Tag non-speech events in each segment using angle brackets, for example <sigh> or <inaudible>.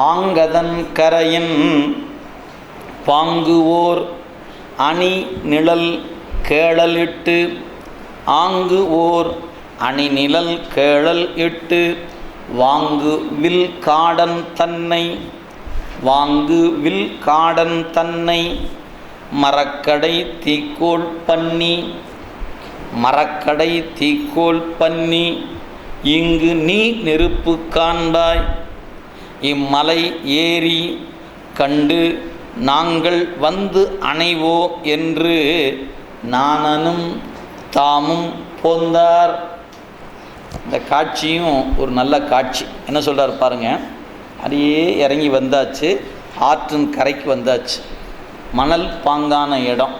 ஆங்கதன் கரையின் பாங்குவோர் அணி நிழல் கேளலிட்டு ஆங்கு ஓர் அணி நிழல் கேளல் இட்டு வாங்கு வில் காடன் தன்னை வாங்கு வில் காடன் தன்னை மரக்கடை தீக்கோள் பண்ணி மரக்கடை தீக்கோள் பண்ணி இங்கு நீ நெருப்பு காண்பாய். இம்மலை ஏறி கண்டு நாங்கள் வந்து அணைவோ? என்று நாணனும் தாமும் போந்தார். இந்த காட்சியும் ஒரு நல்ல காட்சி. என்ன சொல்கிறார் பாருங்கள் அப்படியே இறங்கி வந்தாச்சு. ஆற்றின் கரைக்கு வந்தாச்சு. மணல் பாங்கான இடம்.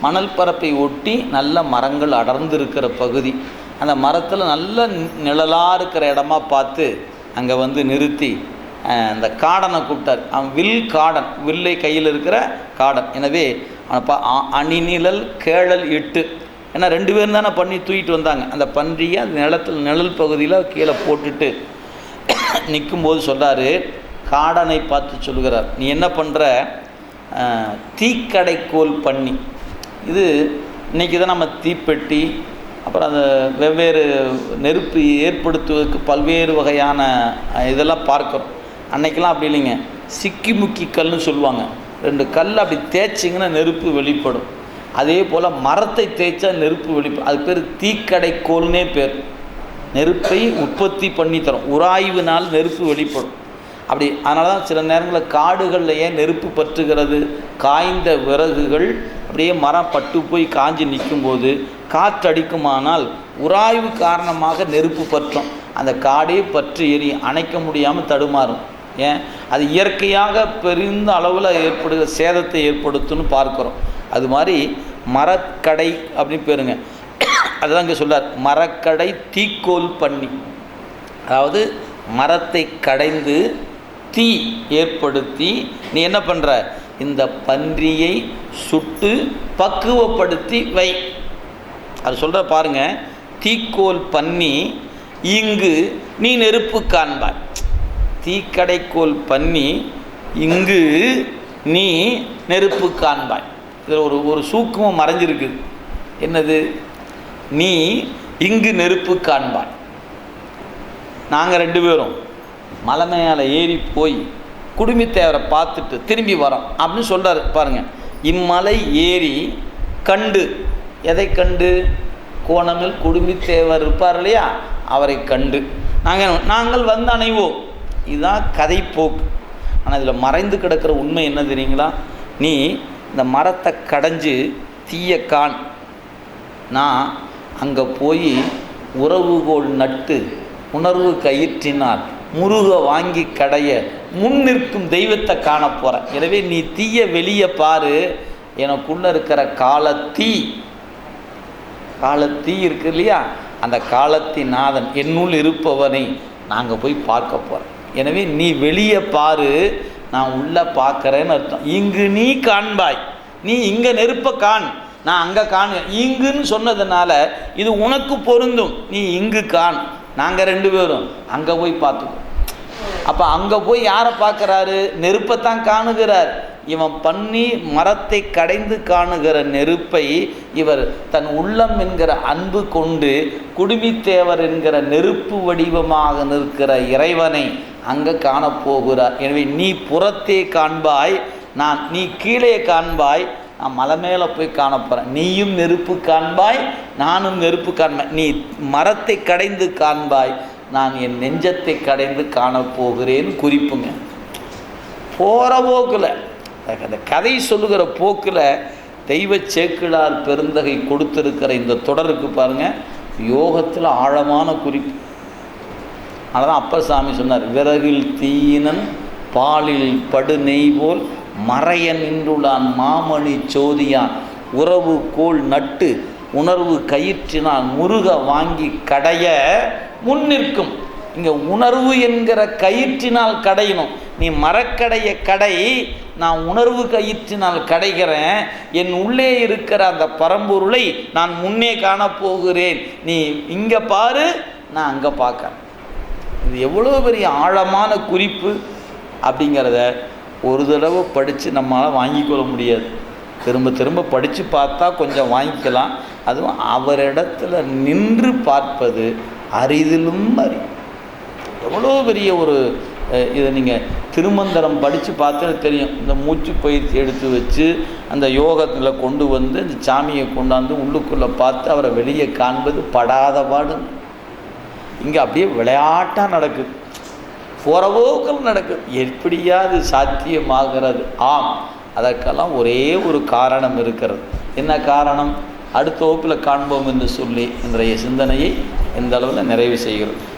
மணல் பரப்பை ஒட்டி நல்ல மரங்கள் அடர்ந்து இருக்கிற பகுதி. அந்த மரத்தில் நல்ல நிழலாக இருக்கிற இடமா பார்த்து அங்கே வந்து நிறுத்தி அந்த காடனை கூப்பிட்டார். அவன் வில் காடன் வில்லை கையில் இருக்கிற காடன். எனவே அப்போ அ- அணிநிழல் கேழல் இட்டு. ஏன்னா ரெண்டு பேரும் தானே பண்ணி தூக்கிட்டு வந்தாங்க. அந்த பன்றியை அந்த நிலத்தில் நிழல் பகுதியில் கீழே போட்டுட்டு <coughs> நிற்கும்போது சொல்கிறாரு காடனை பார்த்து சொல்லுகிறார் நீ என்ன பண்ணுற தீக்கடைக்கோல் பண்ணி. இது இன்றைக்கி தான் நம்ம தீப்பெட்டி அப்புறம் அந்த வெவ்வேறு நெருப்பு ஏற்படுத்துவதற்கு பல்வேறு வகையான இதெல்லாம் பார்க்குறோம். அன்னைக்கெல்லாம் அப்படி இல்லைங்க. சிக்கி முக்கி கல்னு சொல்லுவாங்க. ரெண்டு கல் அப்படி தேய்ச்சிங்கன்னா நெருப்பு வெளிப்படும். அதே போல் மரத்தை தேய்ச்சா நெருப்பு வெளிப்படும் அது பேர் தீக்கடைக்கோல்னே பேர். நெருப்பை உற்பத்தி பண்ணி தரும். உராய்வினால் நெருப்பு வெளிப்படும். அப்படி அதனால தான் சில நேரங்களில் காடுகளில் ஏன் நெருப்பு பற்றுகிறது? காய்ந்த விறகுகள் அப்படியே மரம் பட்டு போய் காஞ்சி நிற்கும்போது காற்றடிக்குமானால் உராய்வு காரணமாக நெருப்பு பற்றும். அந்த காடே பற்றி எரியும் அணைக்க முடியாமல் தடுமாறும். ஏன்? அது இயற்கையாக பெருந்த அளவில் ஏற்படுகிற சேதத்தை ஏற்படுத்தும்னு பார்க்குறோம். அது மாதிரி மரக்கடை அப்படின்னு பேருங்க. அதுதான் இங்கே சொல்கிறார் மரக்கடை தீக்கோல் பண்ணி. அதாவது மரத்தை கடைந்து தீ ஏற்படுத்தி நீ என்ன பண்ணுற இந்த பன்றியை சுட்டு பக்குவப்படுத்தி வை. அது சொல்கிற பாருங்க. தீக்கோல் பண்ணி இங்கு நீ நெருப்பு காண்பாய். தீக்கடைக்கோல் பண்ணி இங்கு நீ நெருப்பு காண்பாய். இதில் ஒரு ஒரு சூக்கமும் மறைஞ்சிருக்குது என்னது? நீ இங்கு நெருப்பு காண்பாய். நாங்கள் ரெண்டு பேரும் மலை மேலே ஏறி போய் குடுமித்தேவரை பார்த்துட்டு திரும்பி வரோம். அப்படின்னு சொல்கிறார் பாருங்கள் இம்மலை ஏறி கண்டு. எதை கண்டு? கோணமில் குடுமித்தேவர் இருப்பார் இல்லையா? அவரை கண்டு. நாங்கள் நாங்கள் வந்து அணைவோம் இதுதான் கதைப்போக்கு. ஆனால் இதில் மறைந்து கிடக்கிற உண்மை என்ன தெரியுங்களா? நீ இந்த மரத்தை கடைஞ்சு தீயக்கான் நான் அங்கே போய் உறவுகோள் நட்டு உணர்வு கயிற்றினால் முருக வாங்கி கடைய முன் நிற்கும் தெய்வத்தை காண போகிறேன் எனவே நீ தீய வெளியே பாரு. எனக்குள்ளே இருக்கிற காலத்தீ. காலத்தீ இருக்கு இல்லையா? அந்த காலத்தி நாதன் என்னுள் இருப்பவனை நாங்கள் போய் பார்க்க போகிறோம் எனவே நீ வெளியே பாரு நான் உள்ளே பார்க்கறேன்னு அர்த்தம். இங்கு நீ காண்பாய். நீ இங்கே நெருப்பை காண் நான் அங்கே காணு இங்குன்னு சொன்னதுனால இது உனக்கு பொருந்தும். நீ இங்கு காண். நாங்கள் ரெண்டு பேரும் அங்கே போய் பார்த்துக்கோ அப்போ அங்கே போய் யாரை பார்க்குறாரு? நெருப்பைத்தான் காணுகிறார். இவன் பண்ணி மரத்தை கடைந்து காணுகிற நெருப்பை இவர் தன் உள்ளம் என்கிற அன்பு கொண்டு குடுமித்தேவர் என்கிற நெருப்பு வடிவமாக நிற்கிற இறைவனை அங்கே காணப்போகிறார் எனவே நீ புறத்தே காண்பாய் நான் நீ கீழே காண்பாய் நான் மலை மேலே போய் காணப்போகிறேன் நீயும் நெருப்பு காண்பாய் நானும் நெருப்பு காண்பாய் நீ மரத்தை கடைந்து காண்பாய் நான் என் நெஞ்சத்தை கடைந்து காணப்போகிறேன்னு குறிப்புங்க. போகிற போக்கில் அந்த கதை சொல்லுகிற போக்கில் தெய்வ சேக்கிழார் பெருந்தகை கொடுத்திருக்கிற இந்த தொடருக்கு பாருங்கள் யோகத்தில் ஆழமான குறிப்பு. அதனால் அப்பர் சாமி சொன்னார் விறகில் தீயினன் பாலில் படு நெய் போல் மறைய நின்றுள்ளான் மாமணி சோதியான். உறவு கோல் நட்டு உணர்வு கயிற்றினால் முருக வாங்கி கடைய முன் நிற்கும் இங்கே உணர்வு என்கிற கயிற்றினால் கடையணும். நீ மரக்கடைய கடை நான் உணர்வு கயிற்றினால் கடைகிறேன். என் உள்ளே இருக்கிற அந்த பரம்பொருளை நான் முன்னே காணப்போகிறேன். நீ இங்கே பாரு நான் அங்கே பார்க்கறேன். இது எவ்வளோ பெரிய ஆழமான குறிப்பு அப்படிங்கிறத ஒரு தடவை படித்து நம்மளால் வாங்கிக்கொள்ள முடியாது. திரும்ப திரும்ப படித்து பார்த்தா கொஞ்சம் வாங்கிக்கலாம். அதுவும் அவரிடத்துல நின்று பார்ப்பது அரிதிலும் அறி எவ்வளோ பெரிய ஒரு இதை நீங்கள் திருமந்திரம் படித்து பார்த்தா தெரியும். இந்த மூச்சு பயிற்சி எடுத்து வச்சு அந்த யோகத்தில் கொண்டு வந்து இந்த சாமியை கொண்டாந்து உள்ளுக்குள்ளே பார்த்து அவரை வெளியே காண்பது படாத பாடு. இங்கே அப்படியே விளையாட்டாக நடக்குது போகிறவோக்கள் நடக்குது எப்படியாவது சாத்தியமாகிறது. ஆம் அதற்கெல்லாம் ஒரே ஒரு காரணம் இருக்கிறது. என்ன காரணம்? அடுத்த வகுப்பில் காண்போம் என்று சொல்லி இன்றைய சிந்தனையை இந்த அளவில் நிறைவு செய்கிறது